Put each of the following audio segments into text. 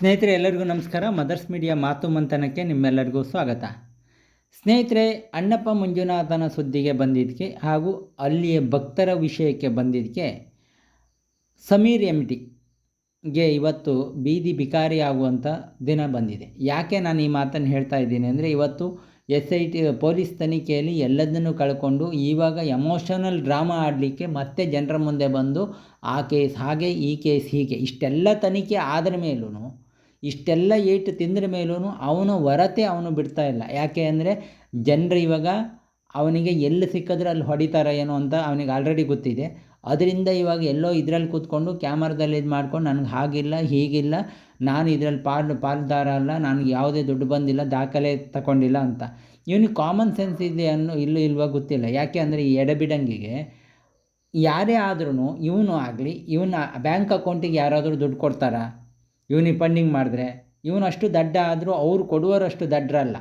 ಸ್ನೇಹಿತರೆ, ಎಲ್ಲರಿಗೂ ನಮಸ್ಕಾರ. ಮದರ್ಸ್ ಮೀಡಿಯಾ ಮಾತು ಮಂಥನಕ್ಕೆ ನಿಮ್ಮೆಲ್ಲರಿಗೂ ಸ್ವಾಗತ. ಸ್ನೇಹಿತರೆ, ಅಣ್ಣಪ್ಪ ಮಂಜುನಾಥನ ಸುದ್ದಿಗೆ ಬಂದಿದ್ದಕ್ಕೆ ಹಾಗೂ ಅಲ್ಲಿಯ ಭಕ್ತರ ವಿಷಯಕ್ಕೆ ಬಂದಿದ್ದಕ್ಕೆ ಸಮೀರ್ ಎಂ ಟಿಗೆ ಇವತ್ತು ಬೀದಿ ಬಿಕಾರಿ ಆಗುವಂಥ ದಿನ ಬಂದಿದೆ. ಯಾಕೆ ನಾನು ಈ ಮಾತನ್ನು ಹೇಳ್ತಾ ಇದ್ದೀನಿ ಅಂದರೆ, ಇವತ್ತು ಎಸ್ ಐ ಟಿ ಪೊಲೀಸ್ ತನಿಖೆಯಲ್ಲಿ ಎಲ್ಲದನ್ನು ಕಳ್ಕೊಂಡು ಇವಾಗ ಎಮೋಷನಲ್ ಡ್ರಾಮಾ ಆಡಲಿಕ್ಕೆ ಮತ್ತೆ ಜನರ ಮುಂದೆ ಬಂದು ಆ ಕೇಸ್ ಹಾಗೆ, ಈ ಕೇಸ್ ಹೀಗೆ, ಇಷ್ಟೆಲ್ಲ ತನಿಖೆ ಆದ ಮೇಲೂ ಇಷ್ಟೆಲ್ಲ ಏಟು ತಿಂದ್ರ ಮೇಲೂ ಅವನು ಹೊರತೆ ಅವನು ಬಿಡ್ತಾ ಇಲ್ಲ. ಯಾಕೆ ಅಂದರೆ ಜನರು ಇವಾಗ ಅವನಿಗೆ ಎಲ್ಲಿ ಸಿಕ್ಕಿದ್ರೆ ಅಲ್ಲಿ ಹೊಡಿತಾರೆ ಏನೋ ಅಂತ ಅವನಿಗೆ ಆಲ್ರೆಡಿ ಗೊತ್ತಿದೆ. ಅದರಿಂದ ಇವಾಗ ಎಲ್ಲೋ ಇದರಲ್ಲಿ ಕೂತ್ಕೊಂಡು ಕ್ಯಾಮರಾದಲ್ಲಿ ಇದು ಮಾಡ್ಕೊಂಡು ನನಗೆ ಹಾಗಿಲ್ಲ, ಹೀಗಿಲ್ಲ, ನಾನು ಇದರಲ್ಲಿ ಪಾಲ್, ಪಾಲ್ದಾರ ಅಲ್ಲ, ನನಗೆ ಯಾವುದೇ ದುಡ್ಡು ಬಂದಿಲ್ಲ, ದಾಖಲೆ ತಗೊಂಡಿಲ್ಲ ಅಂತ. ಇವನಿಗೆ ಕಾಮನ್ ಸೆನ್ಸ್ ಇದೆ ಅನ್ನೋ, ಇಲ್ಲೂ ಇಲ್ವೋ ಗೊತ್ತಿಲ್ಲ. ಯಾಕೆ ಅಂದರೆ ಈ ಎಡಬಿಡಂಗಿಗೆ ಯಾರೇ ಆದ್ರೂ ಇವನು ಆಗಲಿ, ಇವನ ಬ್ಯಾಂಕ್ ಅಕೌಂಟಿಗೆ ಯಾರಾದರೂ ದುಡ್ಡು ಕೊಡ್ತಾರಾ? ಇವನಿಗೆ ಫಂಡಿಂಗ್ ಮಾಡಿದ್ರೆ, ಇವನು ಅಷ್ಟು ದಡ್ಡ ಆದರೂ ಅವ್ರು ಕೊಡುವರಷ್ಟು ದಡ್ಡರಲ್ಲ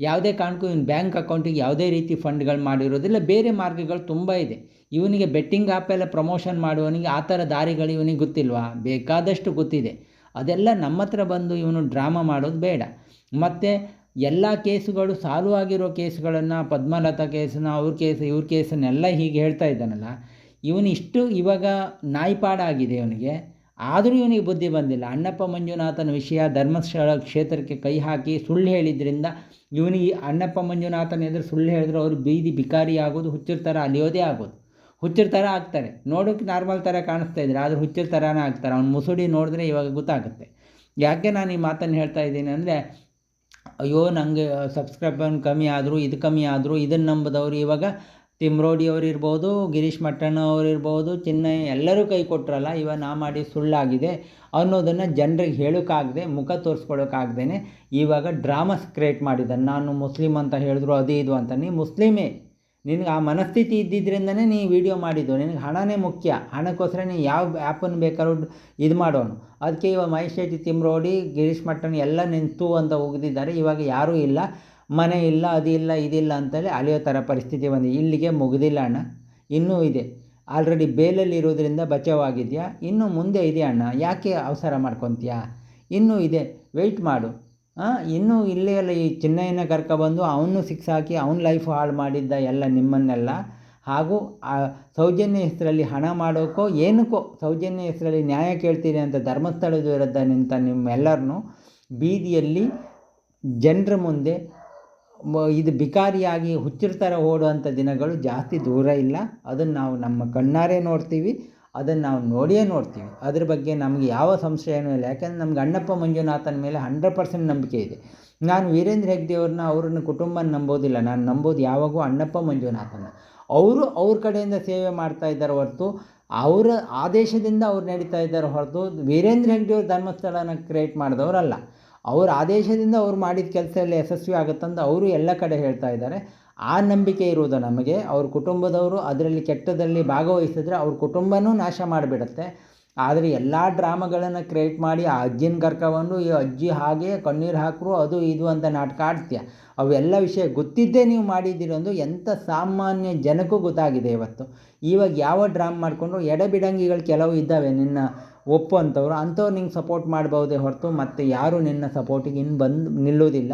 ಯಾವುದೇ ಕಾರಣಕ್ಕೂ ಇವನು ಬ್ಯಾಂಕ್ ಅಕೌಂಟಿಗೆ ಯಾವುದೇ ರೀತಿ ಫಂಡ್ಗಳು ಮಾಡಿರೋದಿಲ್ಲ ಬೇರೆ ಮಾರ್ಗಗಳು ತುಂಬ ಇದೆ. ಇವನಿಗೆ ಬೆಟ್ಟಿಂಗ್ ಆ್ಯಪೆಲ್ಲ ಪ್ರಮೋಷನ್ ಮಾಡುವವನಿಗೆ ಆ ಥರ ದಾರಿಗಳು ಇವನಿಗೆ ಗೊತ್ತಿಲ್ವಾ? ಬೇಕಾದಷ್ಟು ಗೊತ್ತಿದೆ. ಅದೆಲ್ಲ ನಮ್ಮ ಹತ್ರ ಬಂದು ಇವನು ಡ್ರಾಮಾ ಮಾಡೋದು ಬೇಡ. ಮತ್ತು ಎಲ್ಲ ಕೇಸುಗಳು ಸಾಲು ಆಗಿರೋ ಕೇಸುಗಳನ್ನು, ಪದ್ಮಲತಾ ಕೇಸನ್ನ, ಅವ್ರ ಕೇಸ್, ಇವ್ರ ಕೇಸನ್ನೆಲ್ಲ ಹೀಗೆ ಹೇಳ್ತಾ ಇದ್ದಾನಲ್ಲ, ಇವನು ಇವಾಗ ನಾಯಿಪಾಡಾಗಿದೆ ಇವನಿಗೆ. ಆದರೂ ಇವನಿಗೆ ಬುದ್ಧಿ ಬಂದಿಲ್ಲ. ಅಣ್ಣಪ್ಪ ಮಂಜುನಾಥನ ವಿಷಯ ಧರ್ಮಸ್ಥಳ ಕ್ಷೇತ್ರಕ್ಕೆ ಕೈ ಹಾಕಿ ಸುಳ್ಳು ಹೇಳಿದ್ರಿಂದ ಇವನಿಗೆ ಅಣ್ಣಪ್ಪ ಮಂಜುನಾಥನ ಎದುರು ಸುಳ್ಳು ಹೇಳಿದ್ರು ಅವರು ಬೀದಿ ಬಿಕಾರಿ ಆಗೋದು, ಹುಚ್ಚರ ಥರ ಅಲಿಯೋದೇ ಆಗೋದು. ಹುಚ್ಚರ ಥರ ಆಗ್ತಾರೆ. ನೋಡೋಕ್ಕೆ ನಾರ್ಮಲ್ ಥರ ಕಾಣಿಸ್ತಾ ಇದ್ದಾರೆ ಆದರೆ ಹುಚ್ಚರ ಥರನೇ ಆಗ್ತಾರೆ. ಅವ್ನು ಮುಸುಡಿ ನೋಡಿದ್ರೆ ಇವಾಗ ಗೊತ್ತಾಗುತ್ತೆ. ಯಾಕೆ ನಾನು ಈ ಮಾತನ್ನು ಹೇಳ್ತಾ ಇದ್ದೀನಿ ಅಂದರೆ, ಅಯ್ಯೋ ನನಗೆ ಸಬ್ಸ್ಕ್ರೈಬರ್ ಕಮ್ಮಿ ಆದರೂ, ಇದು ಕಮ್ಮಿ ಆದರೂ, ಇದನ್ನು ನಂಬದವ್ರು ಇವಾಗ ತಿಮ್ರೋಡಿ ಅವ್ರು ಇರ್ಬೋದು, ಗಿರೀಶ್ ಮಟ್ಟಣ್ಣ ಅವರಿರ್ಬೋದು ಚಿನ್ನಯ್ಯ ಎಲ್ಲರೂ ಕೈ ಕೊಟ್ಟರಲ್ಲ ಇವಾಗ ನಾ ಮಾಡಿ ಸುಳ್ಳಾಗಿದೆ ಅನ್ನೋದನ್ನು ಜನರಿಗೆ ಹೇಳೋಕ್ಕಾಗದೆ ಮುಖ ತೋರಿಸ್ಕೊಳ್ಳೋಕ್ಕಾಗ್ದೇ ಇವಾಗ ಡ್ರಾಮಾಸ್ ಕ್ರಿಯೇಟ್ ಮಾಡಿದ್ದಾನೆ. ನಾನು ಮುಸ್ಲಿಮ್ ಅಂತ ಹೇಳಿದ್ರು, ಅದು ಇದು ಅಂತ. ನೀ ಮುಸ್ಲಿಮೇ, ನಿನಗೆ ಆ ಮನಸ್ಥಿತಿ ಇದ್ದಿದ್ದರಿಂದನೇ ನೀ ವಿಡಿಯೋ ಮಾಡಿದ್ದು. ನಿನಗೆ ಹಣನೇ ಮುಖ್ಯ. ಹಣಕ್ಕೋಸ್ಕರ ನೀನು ಯಾವ ಆ್ಯಪನ್ನು ಬೇಕಾದ್ರೂ ಇದು ಮಾಡೋನು. ಅದಕ್ಕೆ ಇವಾಗ ಮಹೇಶ್ ಶೆಟ್ಟಿ ತಿಮ್ರೋಡಿ ಗಿರೀಶ್ ಮಟ್ಟಣ್ಣ ಎಲ್ಲ ನಿಂತು ಅಂತ ಹೋಗಿದ್ದಾರೆ ಇವಾಗ ಯಾರೂ ಇಲ್ಲ. ಮನೆ ಇಲ್ಲ ಅದಿಲ್ಲ ಇದಿಲ್ಲ ಅಂತೇಳಿ ಅಲೆಯೋ ಥರ ಪರಿಸ್ಥಿತಿ ಬಂದಿದೆ. ಇಲ್ಲಿಗೆ ಮುಗಿದಿಲ್ಲ ಅಣ್ಣ. ಇನ್ನೂ ಇದೆ. ಆಲ್ರೆಡಿ ಬೇಲಲ್ಲಿ ಇರೋದ್ರಿಂದ ಬಚಾವಾಗಿದೆಯಾ? ಇನ್ನೂ ಮುಂದೆ ಇದೆ ಅಣ್ಣ? ಯಾಕೆ ಅವಸರ ಮಾಡ್ಕೊತೀಯಾ? ಇನ್ನೂ ಇದೆ. ವೆಯ್ಟ್ ಮಾಡು. ಇನ್ನೂ ಇಲ್ಲೇ ಎಲ್ಲ ಈ ಚಿನ್ನಯ್ಯನ ಕರ್ಕೊಬಂದು ಅವನು ಸಿಕ್ಸ್ ಹಾಕಿ ಅವನ ಲೈಫ್ ಹಾಳು ಮಾಡಿದ್ದ ಎಲ್ಲ ನಿಮ್ಮನ್ನೆಲ್ಲ. ಹಾಗೂ ಆ ಸೌಜನ್ಯ ಹೆಸರಲ್ಲಿ ಹಣ ಮಾಡೋಕ್ಕೋ ಏನಕ್ಕೋ ಸೌಜನ್ಯ ಹೆಸರಲ್ಲಿ ನ್ಯಾಯ ಕೇಳ್ತೀರಿ ಅಂತ ಧರ್ಮಸ್ಥಳದ ವಿರುದ್ಧ ನಿಂತ ನಿಮ್ಮೆಲ್ಲರನ್ನೂ ಬೀದಿಯಲ್ಲಿ ಜನರ ಮುಂದೆ ಇದು ಬಿಕಾರಿಯಾಗಿ ಹುಚ್ಚರ ಥರ ಓಡುವಂಥ ದಿನಗಳು ಜಾಸ್ತಿ ದೂರ ಇಲ್ಲ. ಅದನ್ನು ನಾವು ನಮ್ಮ ಕಣ್ಣಾರೆ ನೋಡ್ತೀವಿ, ಅದನ್ನು ನಾವು ನೋಡಿಯೇ ನೋಡ್ತೀವಿ. ಅದ್ರ ಬಗ್ಗೆ ನಮಗೆ ಯಾವ ಸಂಶಯನೂ ಇಲ್ಲ. ಯಾಕೆಂದರೆ ನಮ್ಗೆ ಅಣ್ಣಪ್ಪ ಮಂಜುನಾಥನ ಮೇಲೆ ಹಂಡ್ರೆಡ್ ಪರ್ಸೆಂಟ್ ನಂಬಿಕೆ ಇದೆ. ನಾನು ವೀರೇಂದ್ರ ಹೆಗ್ಡೆ ಅವ್ರನ್ನ ಅವ್ರನ್ನ ಕುಟುಂಬನ ನಂಬೋದಿಲ್ಲ. ನಾನು ನಂಬೋದು ಯಾವಾಗೂ ಅಣ್ಣಪ್ಪ ಮಂಜುನಾಥನ. ಅವರು ಅವ್ರ ಕಡೆಯಿಂದ ಸೇವೆ ಮಾಡ್ತಾ ಇದ್ದಾರೆ ಹೊರತು ಅವರ ಆದೇಶದಿಂದ ಅವ್ರು ನಡೀತಾ ಇದ್ದಾರೆ ಹೊರತು ವೀರೇಂದ್ರ ಹೆಗ್ಡೆಯವ್ರು ಧರ್ಮಸ್ಥಳನ ಕ್ರಿಯೇಟ್ ಮಾಡಿದವರಲ್ಲ. ಅವ್ರ ಆದೇಶದಿಂದ ಅವ್ರು ಮಾಡಿದ ಕೆಲಸ ಎಲ್ಲ ಯಶಸ್ವಿ ಆಗುತ್ತಂತ ಅವರು ಎಲ್ಲ ಕಡೆ ಹೇಳ್ತಾ ಇದ್ದಾರೆ. ಆ ನಂಬಿಕೆ ಇರುವುದು ನಮಗೆ. ಅವ್ರ ಕುಟುಂಬದವರು ಅದರಲ್ಲಿ ಕೆಟ್ಟದಲ್ಲಿ ಭಾಗವಹಿಸಿದ್ರೆ ಅವ್ರ ಕುಟುಂಬನೂ ನಾಶ ಮಾಡಿಬಿಡುತ್ತೆ. ಆದರೆ ಎಲ್ಲ ಡ್ರಾಮಾಗಳನ್ನು ಕ್ರಿಯೇಟ್ ಮಾಡಿ ಆ ಅಜ್ಜಿನ ಕರ್ಕೊಂಡು ಈ ಅಜ್ಜಿ ಹಾಗೆ ಕಣ್ಣೀರು ಹಾಕರು, ಅದು ಇದು ಅಂತ ನಾಟಕ ಆಡ್ತೀಯ? ಅವೆಲ್ಲ ವಿಷಯ ಗೊತ್ತಿದ್ದೇ ನೀವು ಮಾಡಿದ್ದೀರೊಂದು ಎಂಥ ಸಾಮಾನ್ಯ ಜನಕ್ಕೂ ಗೊತ್ತಾಗಿದೆ ಇವತ್ತು. ಇವಾಗ ಯಾವ ಡ್ರಾಮ್ ಮಾಡಿಕೊಂಡ್ರು ಎಡಬಿಡಂಗಿಗಳು ಕೆಲವು ಇದ್ದಾವೆ. ನಿನ್ನ ಒಪ್ಪು ಅಂಥವ್ರು ಅಂಥವ್ರು ನಿಂಗೆ ಸಪೋರ್ಟ್ ಮಾಡ್ಬೋದೇ ಹೊರತು ಮತ್ತು ಯಾರು ನಿನ್ನ ಸಪೋರ್ಟಿಗೆ ಇನ್ನು ಬಂದು ನಿಲ್ಲೋದಿಲ್ಲ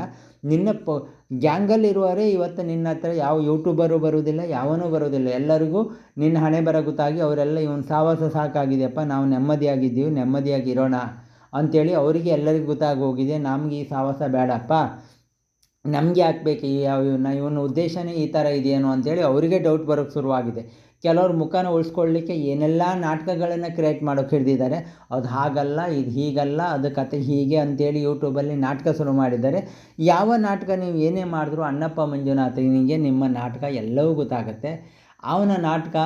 ನಿನ್ನ ಪ, ಗ್ಯಾಂಗಲ್ಲಿರುವವರೇ ಇವತ್ತು ನಿನ್ನ ಹತ್ರ ಯಾವ ಯೂಟ್ಯೂಬರು ಬರೋದಿಲ್ಲ ಯಾವನೂ ಬರೋದಿಲ್ಲ ಎಲ್ಲರಿಗೂ ನಿನ್ನ ಹಣೆ ಬರ ಗೊತ್ತಾಗಿ ಅವರೆಲ್ಲ, ಇವನು ಸಾವಾಸ ಸಾಕಾಗಿದೆಯಪ್ಪ, ನಾವು ನೆಮ್ಮದಿಯಾಗಿದ್ದೀವಿ, ನೆಮ್ಮದಿಯಾಗಿ ಇರೋಣ ಅಂಥೇಳಿ ಅವರಿಗೆ ಎಲ್ಲರಿಗೂ ಗೊತ್ತಾಗಿ ಹೋಗಿದೆ. ನಮ್ಗೆ ಈ ಸಾವಾಸ ಬೇಡಪ್ಪ. ನಮಗೆ ಹಾಕ್ಬೇಕು ಈ ಯಾವ ಇವನ್ನ ಇವನ ಉದ್ದೇಶನೇ ಈ ಥರ ಇದೆಯೇನೋ ಅಂಥೇಳಿ ಅವರಿಗೆ ಡೌಟ್ ಬರೋಕ್ಕೆ ಶುರುವಾಗಿದೆ. ಕೆಲವ್ರ ಮುಖನ ಉಳಿಸ್ಕೊಳ್ಳಿಕ್ಕೆ ಏನೆಲ್ಲ ನಾಟಕಗಳನ್ನು ಕ್ರಿಯೇಟ್ ಮಾಡೋಕೆ ಹಿಡಿದಿದ್ದಾರೆ. ಅದು ಹಾಗಲ್ಲ, ಇದು ಹೀಗಲ್ಲ, ಅದು ಕತೆ ಹೀಗೆ ಅಂತೇಳಿ ಯೂಟ್ಯೂಬಲ್ಲಿ ನಾಟಕ ಶುರು ಮಾಡಿದ್ದಾರೆ. ಯಾವ ನಾಟಕ ನೀವು ಏನೇ ಮಾಡಿದ್ರು ಅಣ್ಣಪ್ಪ ಮಂಜುನಾಥನಿಗೆ ನಿಮ್ಮ ನಾಟಕ ಎಲ್ಲವೂ ಗೊತ್ತಾಗುತ್ತೆ. ಅವನ ನಾಟಕ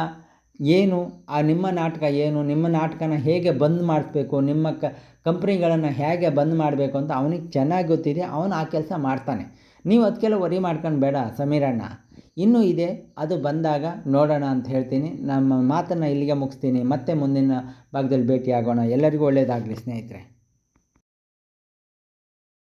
ಏನು, ಆ ನಿಮ್ಮ ನಾಟಕ ಏನು, ನಿಮ್ಮ ನಾಟಕನ ಹೇಗೆ ಬಂದ್ ಮಾಡಿಸ್ಬೇಕು, ನಿಮ್ಮ ಕ, ಕಂಪ್ನಿಗಳನ್ನು ಹೇಗೆ ಬಂದ್ ಮಾಡಬೇಕು ಅಂತ ಅವನಿಗೆ ಚೆನ್ನಾಗಿ ಗೊತ್ತಿದೆ, ಅವನು ಆ ಕೆಲಸ ಮಾಡ್ತಾನೆ. ನೀವು ಅದಕ್ಕೆಲ್ಲ ವರಿ ಮಾಡ್ಕೊಂಡು ಬೇಡ ಸಮೀರಣ್ಣ. ಇನ್ನೂ ಇದೆ, ಅದು ಬಂದಾಗ ನೋಡೋಣ ಅಂತ ಹೇಳ್ತೀನಿ. ನಮ್ಮ ಮಾತನ್ನು ಇಲ್ಲಿಗೆ ಮುಗಿಸ್ತೀನಿ. ಮತ್ತೆ ಮುಂದಿನ ಭಾಗದಲ್ಲಿ ಭೇಟಿಯಾಗೋಣ. ಎಲ್ಲರಿಗೂ ಒಳ್ಳೆಯದಾಗಲಿ ಸ್ನೇಹಿತರೆ.